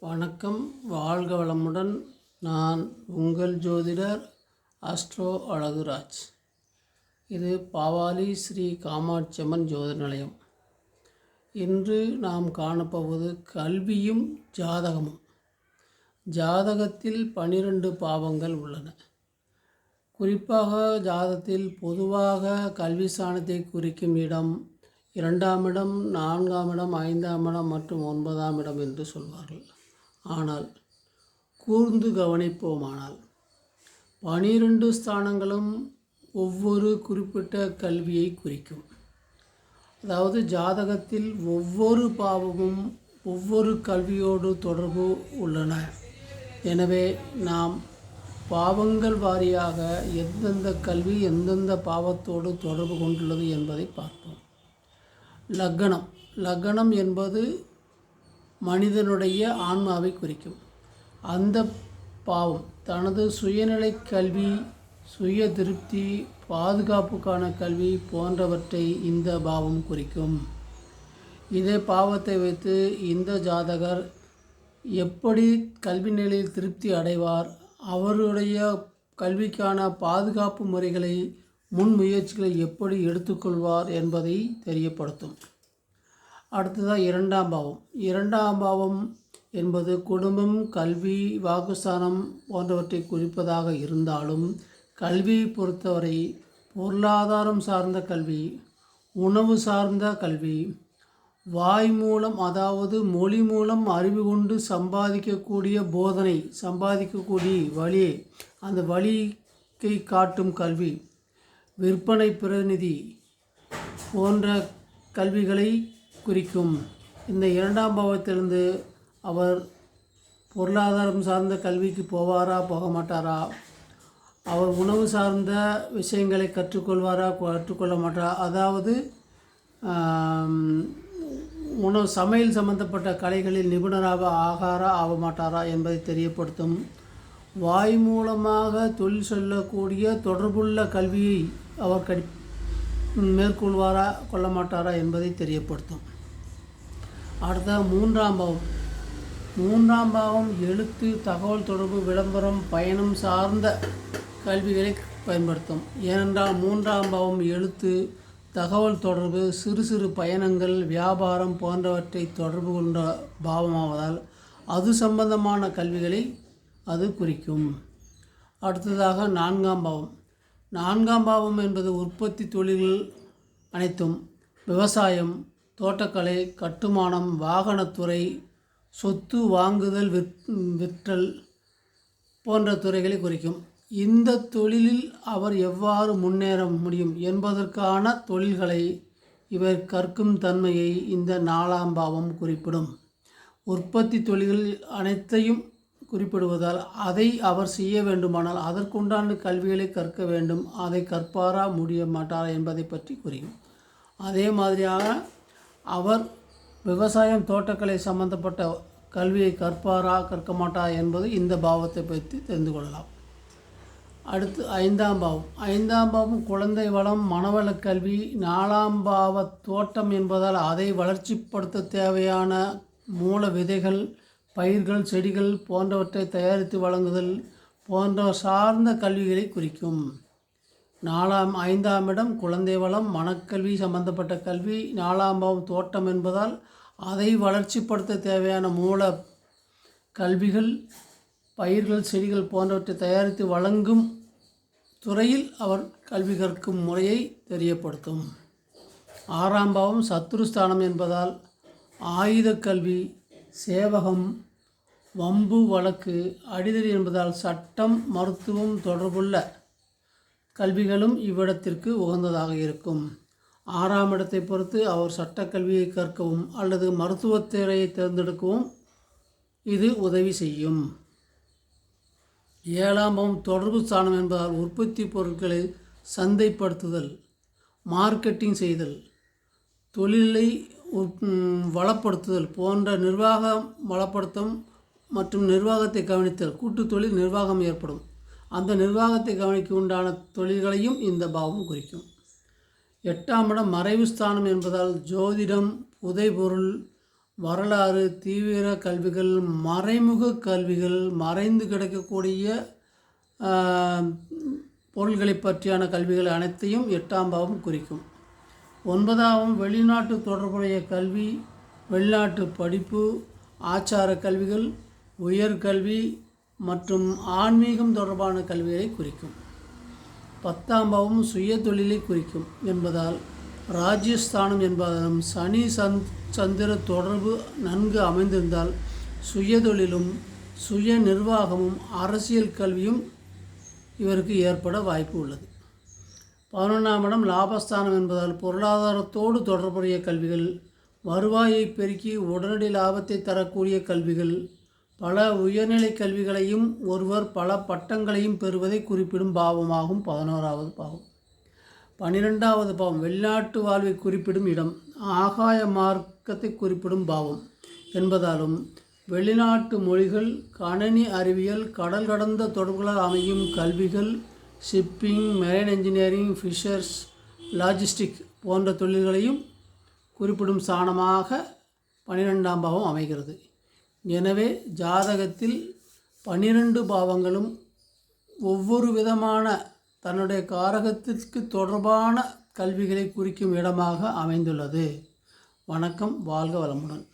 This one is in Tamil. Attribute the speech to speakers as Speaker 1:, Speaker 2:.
Speaker 1: வணக்கம். வாழ்க வளமுடன். நான் உங்கள் ஜோதிடர் அஸ்ட்ரோ அழகுராஜ். இது பாவாலி ஸ்ரீ காமாட்சியம்மன் ஜோதிட நிலையம் இன்று நாம் காணப்போவது கல்வியும் ஜாதகமும். ஜாதகத்தில் பனிரெண்டு பாவங்கள் உள்ளன. குறிப்பாக ஜாதகத்தில் பொதுவாக கல்வி சாணத்தை குறிக்கும் இடம் இரண்டாம் இடம் நான்காம் இடம் ஐந்தாம் இடம் மற்றும் ஒன்பதாம் இடம் என்று சொல்வார்கள். ஆனால் கூர்ந்து கவனிப்போமானால் பனிரெண்டு ஸ்தானங்களும் ஒவ்வொரு குறிப்பிட்ட கல்வியை குறிக்கும். அதாவது ஜாதகத்தில் ஒவ்வொரு பாவமும் ஒவ்வொரு கல்வியோடு தொடர்பு உள்ளன. எனவே நாம் பாவங்கள் வாரியாக எந்தெந்த கல்வி எந்தெந்த பாவத்தோடு தொடர்பு கொண்டுள்ளது என்பதை பார்ப்போம். லக்கணம் லக்கணம் என்பது மனிதனுடைய ஆன்மாவை குறிக்கும். அந்த பாவம் தனது சுயநிலை கல்வி சுய திருப்தி பாதுகாப்புக்கான கல்வி போன்றவற்றை இந்த பாவம் குறிக்கும். இதே பாவத்தை வைத்து இந்த ஜாதகர் எப்படி கல்வி நிலையில் திருப்தி அடைவார் அவருடைய கல்விக்கான பாதுகாப்பு முறைகளை முன்முயற்சிகளை எப்படி எடுத்துக்கொள்வார் என்பதை தெரியப்படுத்தும். அடுத்ததாக இரண்டாம் பாவம். இரண்டாம் பாவம் என்பது குடும்பம் கல்வி வாக்குஸ்தானம் போன்றவற்றை குறிப்பதாக இருந்தாலும் கல்வியை பொறுத்தவரை பொருளாதாரம் சார்ந்த கல்வி உணவு சார்ந்த கல்வி வாய் மூலம் அதாவது மொழி மூலம் அறிவு கொண்டு சம்பாதிக்கக்கூடிய போதனை சம்பாதிக்கக்கூடிய வழி அந்த வழிக்கை காட்டும் கல்வி விற்பனை பிரதிநிதி போன்ற கல்விகளை குறிக்கும். இந்த இரண்டாம் பாவத்திலிருந்து அவர் பொருளாதாரம் சார்ந்த கல்விக்கு போவாரா போக மாட்டாரா அவர் உணவு சார்ந்த விஷயங்களை கற்றுக்கொள்வாரா கற்றுக்கொள்ள மாட்டாரா அதாவது உணவு சமையல் சம்பந்தப்பட்ட கலைகளில் நிபுணராக ஆகாரா ஆக மாட்டாரா என்பதை தெரியப்படுத்தும். வாய் மூலமாக தொழில் சொல்லக்கூடிய தொடர்புள்ள கல்வியை அவர் கடி மேற்கொள்வாரா கொள்ள மாட்டாரா என்பதை தெரியப்படுத்தும். அடுத்த மூன்றாம் பாவம். மூன்றாம் பாவம் எழுத்து தகவல் தொடர்பு விளம்பரம் பயணம் சார்ந்த கல்விகளை பயன்படுத்தும். ஏனென்றால் மூன்றாம் பாவம் எழுத்து தகவல் தொடர்பு சிறு சிறு பயணங்கள் வியாபாரம் போன்றவற்றை தொடர்பு கொண்ட பாவமாவதால் அது சம்பந்தமான கல்விகளை அது குறிக்கும். அடுத்ததாக நான்காம் பாவம். நான்காம் பாவம் என்பது உற்பத்தி தொழில்கள் அனைத்தும் விவசாயம் தோட்டக்கலை கட்டுமானம் வாகனத்துறை சொத்து வாங்குதல் விற் விற்றல் போன்ற துறைகளை குறிக்கும். இந்த தொழிலில் அவர் எவ்வாறு முன்னேற முடியும் என்பதற்கான தொழில்களை இவர் கற்கும் தன்மையை இந்த நாலாம் பாவம் குறிப்பிடும். உற்பத்தி தொழில்கள் அனைத்தையும் குறிப்பிடுவதால் அதை அவர் செய்ய வேண்டுமானால் அதற்குண்டான கல்விகளை கற்க வேண்டும். அதை கற்பாரா முடிய மாட்டாரா என்பதை பற்றி குறியும். அதே மாதிரியாக அவர் விவசாயம் தோட்டக்கலை சம்பந்தப்பட்ட கல்வியை கற்பாரா கற்க மாட்டா என்பது இந்த பாவத்தை பற்றி தெரிந்து கொள்ளலாம். அடுத்து ஐந்தாம் பாவம். ஐந்தாம் பாவம் குழந்தை வளம் மனவள கல்வி நாலாம் பாவ தோட்டம் என்பதால் அதை வளர்ச்சிப்படுத்த தேவையான மூல விதைகள் பயிர்கள் செடிகள் போன்றவற்றை தயாரித்து வழங்குதல் போன்ற சார்ந்த கல்விகளை குறிக்கும். நாலாம் ஐந்தாம் இடம் குழந்தை வளம் மனக்கல்வி சம்பந்தப்பட்ட கல்வி நாலாம் பாவம் தோட்டம் என்பதால் அதை வளர்ச்சிப்படுத்த தேவையான மூல கல்விகள் பயிர்கள் செடிகள் போன்றவற்றை தயாரித்து வழங்கும் துறையில் அவர் கல்வி கற்கும் முறையை தெரியப்படுத்தும். ஆறாம் பாவம் சத்துருஸ்தானம் என்பதால் ஆயுத கல்வி சேவகம் வம்பு வழக்கு அடிதடி என்பதால் சட்டம் மருத்துவம் தொடர்புள்ள கல்விகளும் இவ்விடத்திற்கு உகந்ததாக இருக்கும். ஆறாம் இடத்தை பொறுத்து அவர் சட்டக்கல்வியை கற்கவும் அல்லது மருத்துவத்துறையை தேர்ந்தெடுக்கவும் இது உதவி செய்யும். ஏழாம் தொடர்பு ஸ்தானம் என்பதால் உற்பத்தி பொருட்களை சந்தைப்படுத்துதல் மார்க்கெட்டிங் செய்தல் தொழிலை வளப்படுத்துதல் போன்ற நிர்வாகம் வளப்படுத்தும் மற்றும் நிர்வாகத்தை கவனித்தல் கூட்டு தொழில் நிர்வாகம் ஏற்படும். அந்த நிர்வாகத்தை கவனிக்க உண்டான தொழில்களையும் இந்த பாவம் குறிக்கும். எட்டாம் இடம் மறைவு ஸ்தானம் என்பதால் ஜோதிடம் புதைபொருள் வரலாறு தீவிர கல்விகள் மறைமுக கல்விகள் மறைந்து கிடக்கக்கூடிய பொருள்களை பற்றியான கல்விகள் அனைத்தையும் எட்டாம் பாவம் குறிக்கும். ஒன்பதாம் வெளிநாட்டு தொடர்புடைய கல்வி வெளிநாட்டு படிப்பு ஆச்சார கல்விகள் உயர்கல்வி மற்றும் ஆன்மீகம் தொடர்பான கல்விகளை குறிக்கும். பத்தாம் பாவம் சுய தொழிலை குறிக்கும் என்பதால் ராஜ்யஸ்தானம் என்பதாலும் சனி சந் சந்திர தொடர்பு நன்கு அமைந்திருந்தால் சுய தொழிலும் சுய நிர்வாகமும் அரசியல் கல்வியும் இவருக்கு ஏற்பட வாய்ப்பு உள்ளது. பதினொன்றாம் இடம் லாபஸ்தானம் என்பதால் பொருளாதாரத்தோடு தொடர்புடைய கல்விகள் வருவாயை பெருக்கி உடனடி லாபத்தை தரக்கூடிய கல்விகள் பல உயர்நிலை கல்விகளையும் ஒருவர் பல பட்டங்களையும் பெறுவதை குறிப்பிடும் பாவமாகும். பதினோராவது பாவம். பன்னிரெண்டாவது பாவம். வெளிநாட்டு வாழ்வை குறிப்பிடும் இடம். ஆகாய மார்க்கத்தை குறிப்பிடும் பாவம். என்பதாலும் வெளிநாட்டு மொழிகள் கணனி அறிவியல் கடல் கடந்த தொடர்புகளால் அமையும் கல்விகள் shipping marine engineering fishers logistic போன்ற தொழில்களையும் குறிப்பிடும் சாணமாக பன்னிரெண்டாம் பாவம் அமைகிறது. எனவே ஜாதகத்தில் பன்னிரண்டு பாவங்களும் ஒவ்வொரு விதமான தன்னுடைய காரகத்திற்கு தொடர்பான கல்விகளை குறிக்கும் இடமாக அமைந்துள்ளது. வணக்கம் வாழ்க வளமுடன்.